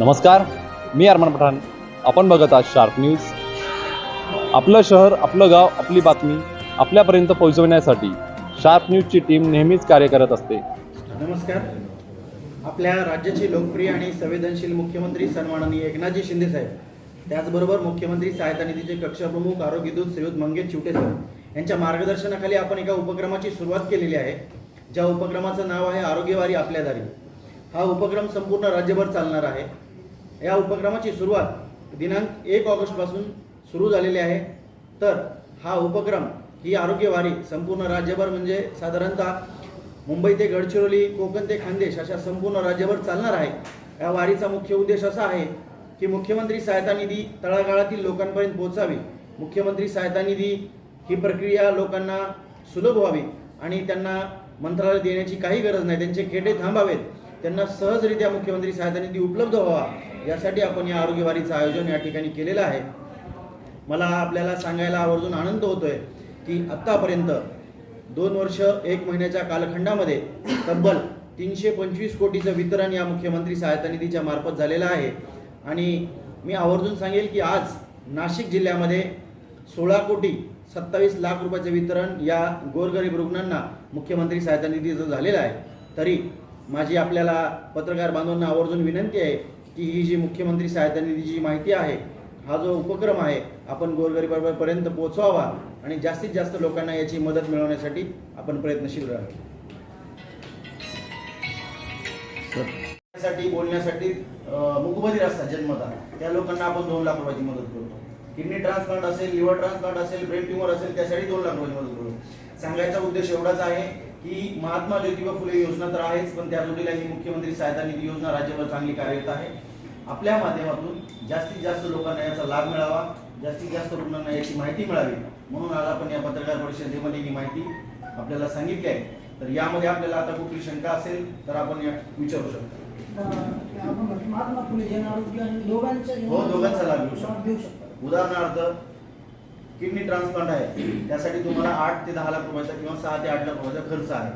नमस्कार मी अरमान पठाण. आपण बघत आहात शार्प न्यूज आपलं शहर आपलं गाव आपली बातमी आपल्यापर्यंत पोहोचवण्यासाठी शार्प न्यूजची टीम नेहमीच कार्य करत असते. नमस्कार. आपल्या राज्याचे लोकप्रिय आणि संवेदनशील मुख्यमंत्री सन्माननीय एकनाथजी शिंदे साहेब त्याचबरोबर मुख्यमंत्री सहायता निधीचे कक्षप्रमुख आरोग्यदूत श्रीयुत मंगेश चिवटे साहेब यांच्या मार्गदर्शनाखाली आपण एका उपक्रमाची सुरुवात केलेली आहे ज्या उपक्रमाचं नाव आहे आरोग्यवारी आपल्या दारी. हा उपक्रम संपूर्ण राज्यभर चालणार आहे. या उपक्रमाची सुरुवात दिनांक एक ऑगस्टपासून सुरू झालेली आहे. तर हा उपक्रम ही आरोग्यवारी संपूर्ण राज्यभर म्हणजे साधारणतः मुंबई ते गडचिरोली कोकण ते खानदेश अशा संपूर्ण राज्यभर चालणार आहे. या वारीचा मुख्य उद्देश असा आहे की मुख्यमंत्री सहायता निधी तळागाळातील लोकांपर्यंत पोहोचावी. मुख्यमंत्री सहायता निधी ही प्रक्रिया लोकांना सुलभ व्हावी आणि त्यांना मंत्रालय देण्याची काही गरज नाही. त्यांचे खेटे थांबावेत. त्यांना सहजरित्या मुख्यमंत्री सहायता निधी उपलब्ध व्हावा यासाठी आपण या आरोग्यवारीचं आयोजन या ठिकाणी केलेलं आहे. मला आपल्याला सांगायला आवर्जून आनंद होतोय की आत्तापर्यंत दोन वर्ष एक महिन्याच्या कालखंडामध्ये तब्बल तीनशे पंचवीस कोटीचं वितरण या मुख्यमंत्री सहायता निधीच्या मार्फत झालेलं आहे. आणि मी आवर्जून सांगेल की आज नाशिक जिल्ह्यामध्ये सोळा कोटी सत्तावीस लाख रुपयाचं वितरण या गोरगरीब रुग्णांना मुख्यमंत्री सहायता निधीचं झालेलं आहे. तरी माझी आपल्याला पत्रकार बांधवांना आवर्जून विनंती आहे की ही जी मुख्यमंत्री सहायता निधीची माहिती आहे हा जो उपक्रम आहे आपण गोरगरिबांपर्यंत पोहोचवावा आणि जास्तीत जास्त लोकांना याची मदत मिळवण्यासाठी आपण प्रयत्नशील राहावे. साठी बोलण्यासाठी मुकबधीर असतात जन्मता त्या लोकांना आपण दोन लाख रुपयाची मदत करतो. किडनी ट्रान्सप्लांट असेल लिव्हर ट्रान्सप्लांट असेल ब्रेन ट्युमर असेल त्यासाठी दोन लाख रुपयाची मदत करतो. सांगायचा उद्देश एवढाच आहे की महात्मा ज्योतिबा फुले योजना तर आहेच पण त्या जोडीला ही मुख्यमंत्री सहायता निधी योजना राज्यभर चांगली कार्यरत आहे. आपल्या माध्यमातून जास्तीत जास्त लोकांना याचा लाभ मिळावा जास्तीत जास्त रुग्णांना याची माहिती मिळावी म्हणून आज आपण या पत्रकार परिषदेमध्ये ही माहिती आपल्याला सांगितली आहे. तर यामध्ये आपल्याला आता कुठली शंका असेल तर आपण या विचारू शकतो. हो, दोघांचा लाभ घेऊ शकतो. उदाहरणार्थ किडनी ट्रान्सप्लांट आहे. त्यासाठी तुम्हाला आठ ते दहा लाख रुपयाचा किंवा सहा ते आठ लाख रुपयाचा खर्च आहे.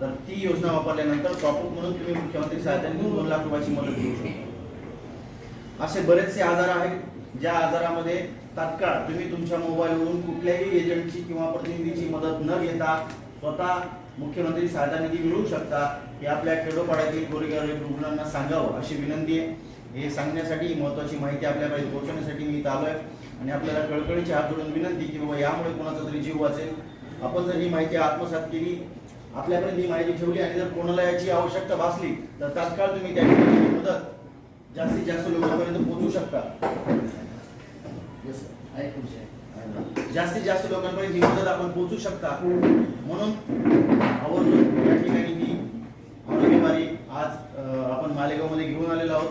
तर ती योजना वापरल्यानंतर टॉपअप म्हणून तुम्ही मुख्यमंत्री सहायता निधीतून दोन लाख रुपयाची मदत घेऊ शकता. असे बरेचसे आजार आहेत ज्या आजारामध्ये तात्काळ तुम्ही तुमच्या मोबाईलवरून कुठल्याही एजंटची किंवा प्रतिनिधीची मदत न घेता स्वतः मुख्यमंत्री सहायता निधी मिळवू शकता हे आपल्या खेडोपाड्यातील गोरेगरीब रुग्णांना सांगावं अशी विनंती आहे. हे सांगण्यासाठी महत्वाची माहिती आपल्यापर्यंत पोहोचवण्यासाठी मी इथं आहे आणि आपल्याला कळकळीची हात जोडून विनंती की बाबा यामुळे कोणाचा तरी जीव वाचेल. आपण जर ही माहिती आत्मसात केली आपल्यापर्यंत ही माहिती ठेवली आणि जर कोणाला याची आवश्यकता भासली तर तात्काळ तुम्ही त्या ठिकाणी मदत जास्तीत जास्त लोकांपर्यंत पोहोचू शकता. जास्तीत जास्त लोकांपर्यंत ही मदत आपण पोहोचू शकता. म्हणून आवर्जून या ठिकाणी आरोग्यवारी आज आपण मालेगावमध्ये घेऊन आलेलो आहोत.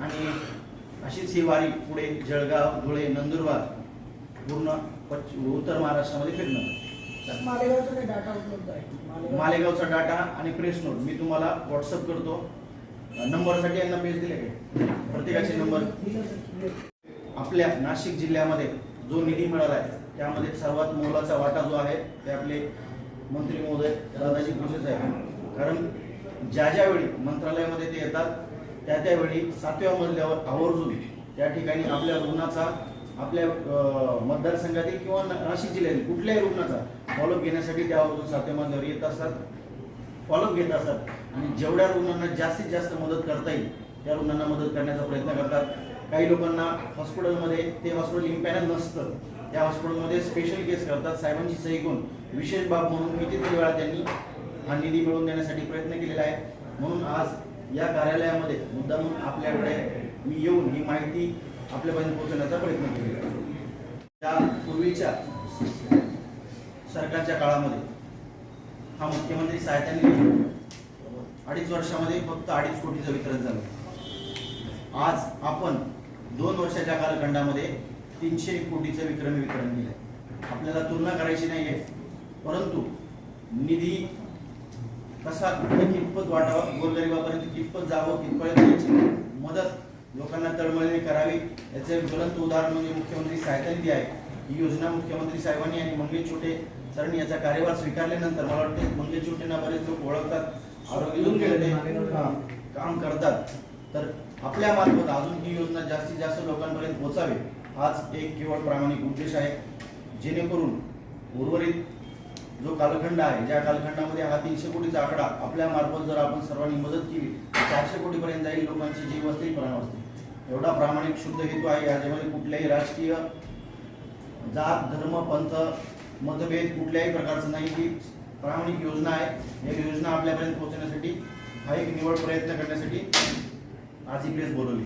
आणि अशीच ही वारी पुढे जळगाव धुळे नंदुरबार पूर्ण पश्चिम उत्तर महाराष्ट्रामध्ये फिरणार मालेगावचा काही डाटा उपलब्ध आहे? मालेगाव- मालेगावचा डाटा आणि प्रेस नोट. मी तुम्हाला व्हॉट्सअप करतो. नंबरसाठी यांना पेज दिले काय प्रत्येकाचे नंबर. आपल्या नाशिक जिल्ह्यामध्ये जो निधी मिळाला आहे त्यामध्ये सर्वात मोलाचा वाटा जो आहे ते आपले मंत्री महोदय दादाजी भुसे साहेब. कारण ज्या ज्या वेळी मंत्रालयामध्ये ते येतात त्या त्यावेळी सातव्या मजल्यावर आवर्जून त्या ठिकाणी आपल्या रुग्णाचा आपल्या मतदारसंघातील किंवा नाशिक जिल्ह्यातील कुठल्याही रुग्णाचा फॉलोअप घेण्यासाठी त्या आवर्जून सातव्या मजल्यावर येत असतात. फॉलोअप घेत असतात. आणि जेवढ्या रुग्णांना जास्तीत जास्त मदत करता येईल त्या रुग्णांना मदत करण्याचा प्रयत्न करतात. काही लोकांना हॉस्पिटलमध्ये ते हॉस्पिटल इम्पॅनल नसतं. त्या हॉस्पिटलमध्ये स्पेशल केस करतात. साहेबांची सही करून विशेष बाब म्हणून कितीतरी वेळा त्यांनी हा निधी मिळवून देण्यासाठी प्रयत्न केलेला आहे. म्हणून आज या कार्यालयामध्ये मुद्दामून आपल्याकडे मी येऊन ही माहिती आपल्यापर्यंत पोहोचवण्याचा प्रयत्न केलेला त्या पूर्वीच्या सरकारच्या काळामध्ये हा मुख्यमंत्री सहायता निधी अडीच वर्षामध्ये फक्त अडीच कोटीचं वितरण झालं. आज आपण दोन वर्षाच्या कालखंडामध्ये तीनशे कोटीचं विक्रमी वितरण केलं आपल्याला तुलना करायची नाहीये. परंतु निधी कसा कितपत वाटावा गोरगरिबापर्यंत कितपत जावं कितपर्यंत याची मदत लोकांना तळमळीने करावी याचं ज्वलंत उदाहरण म्हणजे मुख्यमंत्री सहायता निधी आहे. ही योजना मुख्यमंत्री साहेबांनी आणि मंगेश छोटे सरांनी याचा कार्यभार स्वीकारल्यानंतर मला वाटतं मंगेश छोटेंना बरेच लोक ओळखतात आरोग्य गेले ते हा, काम करतात. तर आपल्या मार्फत अजून ही योजना जास्तीत जास्त लोकांपर्यंत पोहोचावी हाच एक केवळ प्रामाणिक उद्देश आहे. जेणेकरून उर्वरित जो कालखंड आहे ज्या कालखंडामध्ये हा तीनशे कोटीचा आकडा आपल्या मार्फत जर आपण सर्वांनी मदत केली तर चारशे कोटीपर्यंत जाईल लोकांची जीव वाचतील प्राण वाचतील एवढा प्रामाणिक शुद्ध हेतू आहे याच्यामध्ये कुठल्याही राजकीय जात धर्म पंथ मतभेद कुठल्याही प्रकारचं नाही ही प्रामाणिक योजना आहे. या योजना आपल्यापर्यंत पोहोचण्यासाठी हा एक निवड प्रयत्न करण्यासाठी आज ही प्रेस बोलवली.